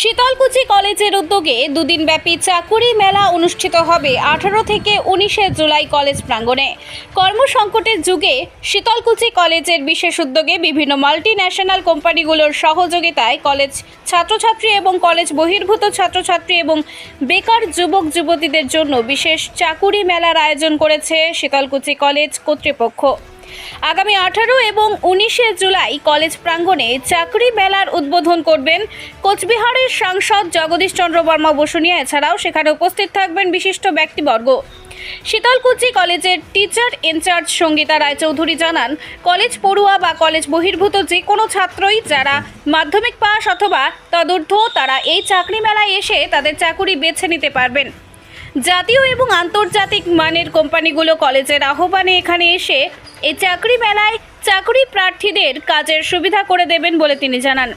শীতলকুচি কলেজের উদ্যোগে দুদিন ব্যাপী চাকুরি মেলা অনুষ্ঠিত হবে আঠারো থেকে উনিশে জুলাই কলেজ প্রাঙ্গণে। কর্মসংকটের যুগে শীতলকুচি কলেজের বিশেষ উদ্যোগে বিভিন্ন মাল্টি ন্যাশনাল কোম্পানিগুলোর সহযোগিতায় কলেজ ছাত্রছাত্রী এবং কলেজ বহির্ভূত ছাত্রছাত্রী এবং বেকার যুবক যুবতীদের জন্য বিশেষ চাকুরি মেলার আয়োজন করেছে শীতলকুচি কলেজ কর্তৃপক্ষ। আগামী আঠারো এবং উনিশে জুলাই কলেজ প্রাঙ্গণে চাকরি মেলার উদ্বোধন করবেন কোচবিহারের সাংসদ জগদীশ চন্দ্র বর্মা বসুনিয়া এছাড়াও সেখানে উপস্থিত থাকবেন বিশিষ্ট ব্যক্তিবর্গ। শীতলকুচি কলেজের টিচার ইনচার্জ সঙ্গীতা রায়চৌধুরী জানান, কলেজ পড়ুয়া বা কলেজ বহির্ভূত যে কোনো ছাত্রই যারা মাধ্যমিক পাস অথবা তদূর্ধ্ব, তারা এই চাকরি মেলায় এসে তাদের চাকুরি বেছে নিতে পারবেন। জাতীয় এবং আন্তর্জাতিক মানের কোম্পানিগুলো কলেজের আহ্বানে এখানে এসে এই চাকরি মেলায় চাকরি প্রার্থীদের কাজের সুবিধা করে দেবেন বলে তিনি জানান।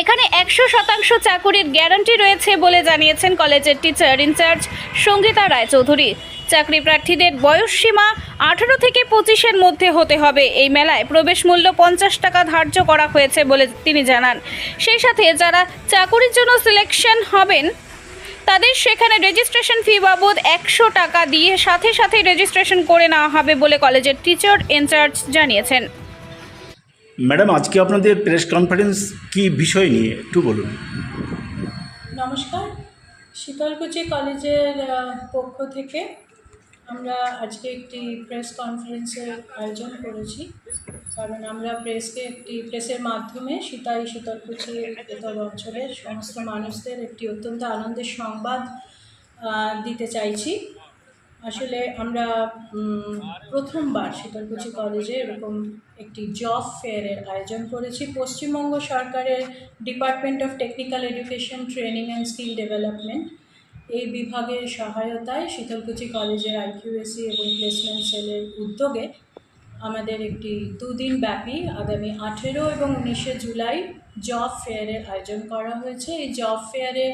এখানে একশো শতাংশ চাকুরির গ্যারান্টি রয়েছে বলে জানিয়েছেন কলেজের টিচার ইনচার্জ সঙ্গীতা রায়চৌধুরী। চাকরি প্রার্থীদের বয়স সীমা আঠারো থেকে পঁচিশের মধ্যে হতে হবে। এই মেলায় প্রবেশ মূল্য পঞ্চাশ টাকা ধার্য করা হয়েছে বলে তিনি জানান। সেই সাথে যারা চাকুরির জন্য সিলেকশন হবেন তাদের সেখানে রেজিস্ট্রেশন ফি বাবদ একশো টাকা দিয়ে সাথে সাথে রেজিস্ট্রেশন করে নেওয়া হবে বলে কলেজের টিচার ইনচার্জ জানিয়েছেন। ম্যাডাম আজকে আপনাদের প্রেস কনফারেন্স কি বিষয় নিয়ে? একটু বলুন। নমস্কার। শীতলকুচি কলেজের পক্ষ থেকে আমরা আজকে একটি প্রেস কনফারেন্সের আয়োজন করেছি। কারণ আমরা প্রেসকে একটি প্রেসের মাধ্যমে সীতাই, শীতলকুচি ভেতর অঞ্চলের সমস্ত মানুষদের একটি অত্যন্ত আনন্দের সংবাদ দিতে চাইছি। আসলে আমরা প্রথমবার শীতলকুচি কলেজে এরকম একটি জব ফেয়ারের আয়োজন করেছি। পশ্চিমবঙ্গ সরকারের department of technical education training and skill development এই বিভাগের সহায়তায় শীতলকুচি কলেজের আইকিউএসি এবং প্লেসমেন্ট সেলের উদ্যোগে আমাদের একটি দুদিন ব্যাপী আগামী আঠেরো এবং উনিশে জুলাই জব ফেয়ারের আয়োজন করা হয়েছে। এই জব ফেয়ারে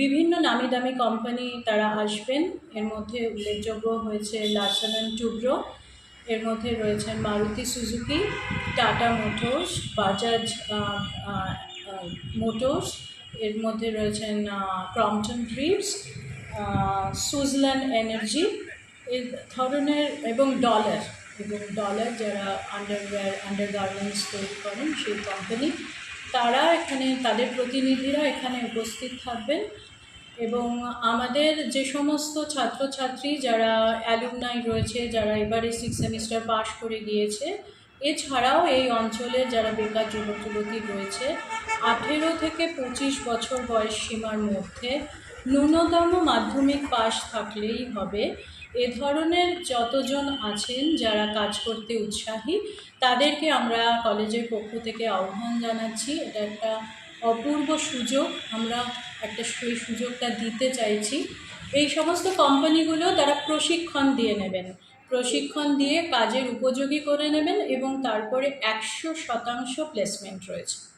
বিভিন্ন নামি দামি কোম্পানি তারা আসবেন। এর মধ্যে উল্লেখযোগ্য হয়েছে লার্সন টুব্রো, এর মধ্যে রয়েছেন Maruti Suzuki, Tata Motors, Bajaj Motors এর মধ্যে রয়েছেন ক্রমটন গ্রিপস সুজল্যান্ড এনার্জি এই ধরনের এবং ডলার এবং ডলার যারা আন্ডারওয়্যার আন্ডার গার্মেন্টস তৈরি করেন সেই কোম্পানি তারা এখানে, তাদের প্রতিনিধিরা এখানে উপস্থিত থাকবেন এবং আমাদের যে সমস্ত ছাত্রছাত্রী যারা অ্যালুমনাই রয়েছে, যারা এবারে সিক্স সেমিস্টার পাশ করে গিয়েছে, এছাড়াও এই অঞ্চলে যারা বেকার যুবক যুবতী রয়েছে আঠেরো থেকে পঁচিশ বছর বয়স সীমার মধ্যে ন্যূনতম মাধ্যমিক পাশ থাকলেই হবে। এ ধরনের যতজন আছেন যারা কাজ করতে উৎসাহী, তাদেরকে আমরা কলেজের পক্ষ থেকে আহ্বান জানাচ্ছি। এটা একটা অপূর্ব সুযোগ। আমরা একটা সেই সুযোগটা দিতে চাইছি। এই সমস্ত কোম্পানিগুলো তারা প্রশিক্ষণ দিয়ে নেবেন। প্রশিক্ষণ দিয়ে কাজের উপযোগী করে নেবেন এবং তারপরে একশো শতাংশ প্লেসমেন্ট রয়েছে।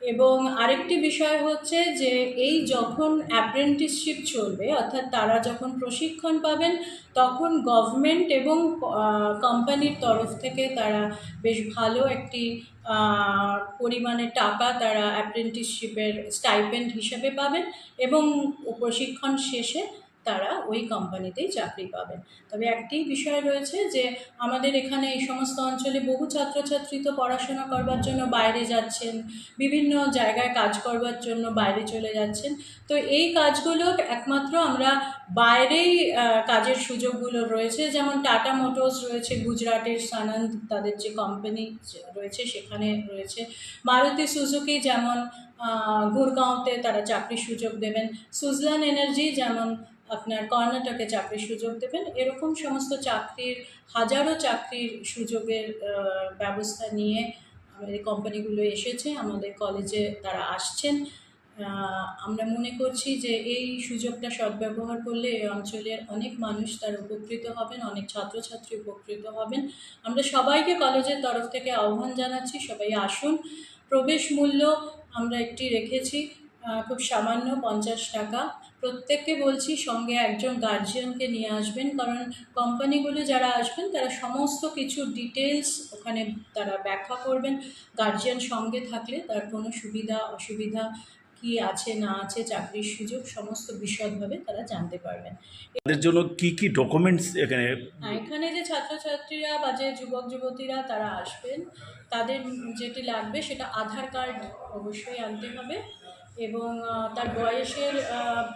এবং আরেকটি বিষয় হচ্ছে যে এই যখন অ্যাপ্রেন্টিসশিপ চলবে, অর্থাৎ তারা যখন প্রশিক্ষণ পাবেন, তখন গভর্নমেন্ট এবং কোম্পানির তরফ থেকে তারা বেশ ভালো একটি পরিমাণে টাকা তারা অ্যাপ্রেন্টিসশিপের স্টাইপেন্ড হিসেবে পাবেন এবং প্রশিক্ষণ শেষে তারা ওই কোম্পানিতেই চাকরি পাবেন। তবে একটি বিষয় রয়েছে যে, আমাদের এখানে এই সমস্ত অঞ্চলে বহু ছাত্রছাত্রী তো পড়াশোনা করবার জন্য বাইরে যাচ্ছেন, বিভিন্ন জায়গায় কাজ করবার জন্য বাইরে চলে যাচ্ছেন। তো এই কাজগুলো একমাত্র আমরা বাইরেই কাজের সুযোগগুলো রয়েছে। যেমন টাটা মোটরস রয়েছে, গুজরাটের সানন্দ, তাদের যে কোম্পানি রয়েছে সেখানে রয়েছে। মারুতি সুজুকি যেমন গুরগাঁওতে তারা চাকরির সুযোগ দেবেন। সুজলান এনার্জি যেমন আপনার কর্ণাটকে চাকরির সুযোগ দেবেন। এরকম সমস্ত চাকরির, হাজারো চাকরির সুযোগের ব্যবস্থা নিয়ে আমাদের কোম্পানিগুলো এসেছে, আমাদের কলেজে তারা আসছেন। আমরা মনে করছি যে এই সুযোগটা সদ্ব্যবহার করলে এই অঞ্চলের অনেক মানুষ তার উপকৃত হবেন, অনেক ছাত্রছাত্রী উপকৃত হবেন। আমরা সবাইকে কলেজের তরফ থেকে আহ্বান জানাচ্ছি, সবাই আসুন। প্রবেশ মূল্য আমরা একটি রেখেছি। খুব সামান্য পঞ্চাশ টাকা। প্রত্যেককে বলছি সঙ্গে একজন গার্জিয়ানকে নিয়ে আসবেন কারণ কোম্পানিগুলো যারা আসবেন তারা সমস্ত কিছু ডিটেলস ওখানে তারা ব্যাখ্যা করবেন। গার্জিয়ান সঙ্গে থাকলে তার কোনো সুবিধা অসুবিধা কি আছে না আছে চাকরির সুযোগ সমস্ত বিশদভাবে তারা জানতে পারবেন। তাদের জন্য কি কি ডকুমেন্টস এখানে? হ্যাঁ, এখানে যে ছাত্রছাত্রীরা বা যে যুবক যুবতীরা তারা আসবেন তাদের যেটি লাগবে সেটা আধার কার্ড অবশ্যই আনতে হবে। এবং তার বয়সের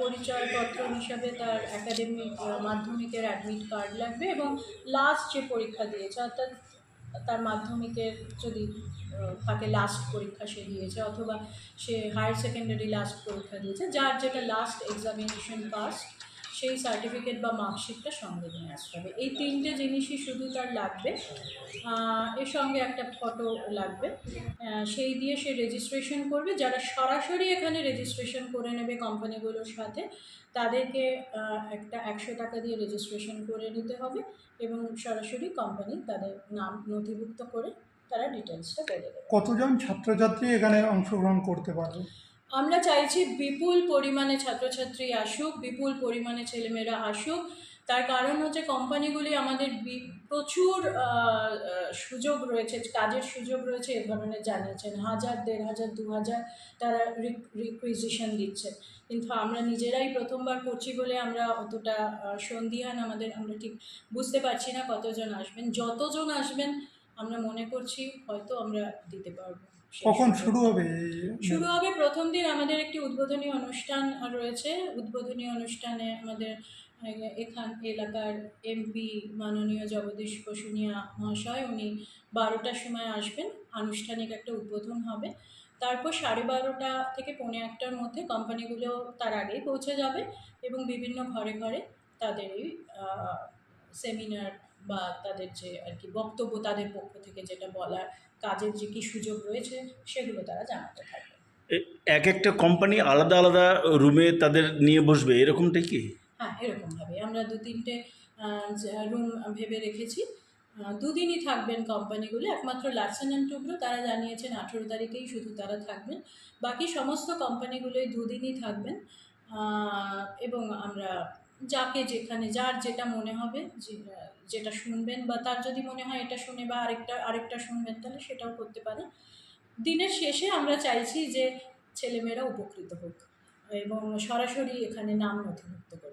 পরিচয়পত্র হিসাবে তার একাডেমিক মাধ্যমিকের অ্যাডমিট কার্ড লাগবে এবং লাস্ট যে পরীক্ষা দিয়েছে, অর্থাৎ তার মাধ্যমিকের যদি থাকে লাস্ট পরীক্ষা সে দিয়েছে অথবা সে হায়ার সেকেন্ডারি লাস্ট পরীক্ষা দিয়েছে, যার যেটা লাস্ট এক্সামিনেশন পাস সেই সার্টিফিকেট বা মার্কশিটটা সঙ্গে নিয়ে আসতে হবে। এই তিনটে জিনিসই শুধু তার লাগবে। এর সঙ্গে একটা ফটো লাগবে। সেই দিয়ে সে রেজিস্ট্রেশন করবে। যারা সরাসরি এখানে রেজিস্ট্রেশন করে নেবে কোম্পানিগুলোর সাথে, তাদেরকে একটা একশো টাকা দিয়ে রেজিস্ট্রেশন করে নিতে হবে এবং সরাসরি কোম্পানি তাদের নাম নথিভুক্ত করে তারা ডিটেলসটা বলে দেবে। কতজন ছাত্রছাত্রী এখানে অংশগ্রহণ করতে পারবে? আমরা চাইছি বিপুল পরিমাণে ছাত্রছাত্রী আসুক, বিপুল পরিমাণে ছেলেমেয়েরা আসুক। তার কারণ হচ্ছে কোম্পানিগুলি আমাদের প্রচুর সুযোগ রয়েছে, কাজের সুযোগ রয়েছে এ ধরনের জানিয়েছেন। হাজার, দেড় হাজার, দু হাজার তারা রিকুইজিশন দিচ্ছেন কিন্তু আমরা নিজেরাই প্রথমবার করছি বলে আমরা অতটা সন্ধিহান আমাদের, আমরা ঠিক বুঝতে পারছি না কতজন আসবেন। যতজন আসবেন আমরা মনে করছি হয়তো আমরা দিতে পারব। কখন শুরু হবে এই শুরু হবে প্রথম দিন আমাদের একটি উদ্বোধনী অনুষ্ঠান রয়েছে। উদ্বোধনী অনুষ্ঠানে আমাদের এখান এলাকার এমপি মাননীয় জগদীশ বসুনিয়া মহাশয় উনি বারোটার সময় আসবেন। আনুষ্ঠানিক একটা উদ্বোধন হবে। তারপর সাড়ে বারোটা থেকে পৌনে একটার মধ্যে কোম্পানিগুলো তার আগেই পৌঁছে যাবে এবং বিভিন্ন ঘরে ঘরে তাদের এই সেমিনার বা তাদের যে আর কি বক্তব্য তাদের পক্ষ থেকে যেটা বলার কাজের যে কী সুযোগ রয়েছে সেগুলো তারা জানাতে থাকবে। এক একটা কোম্পানি আলাদা আলাদা রুমে তাদের নিয়ে বসবে এরকমটাই কি? হ্যাঁ এরকমভাবে। আমরা দু তিনটে রুম ভেবে রেখেছি। দুদিনই থাকবেন কোম্পানিগুলো একমাত্র লার্সেন অ্যান্ড টুব্রো তারা জানিয়েছেন আঠেরো তারিখেই শুধু তারা থাকবেন। বাকি সমস্ত কোম্পানিগুলোই দুদিনই থাকবেন। এবং আমরা যাকে যেখানে, যার যেটা মনে হবে যেটা শুনবেন বা তার যদি মনে হয় এটা শুনে বা আরেকটা আরেকটা শুনবেন, তাহলে সেটাও করতে পারে। দিনের শেষে আমরা চাইছি যে ছেলেমেয়েরা উপকৃত হোক এবং সরাসরি এখানে নাম নথিভুক্ত করুক।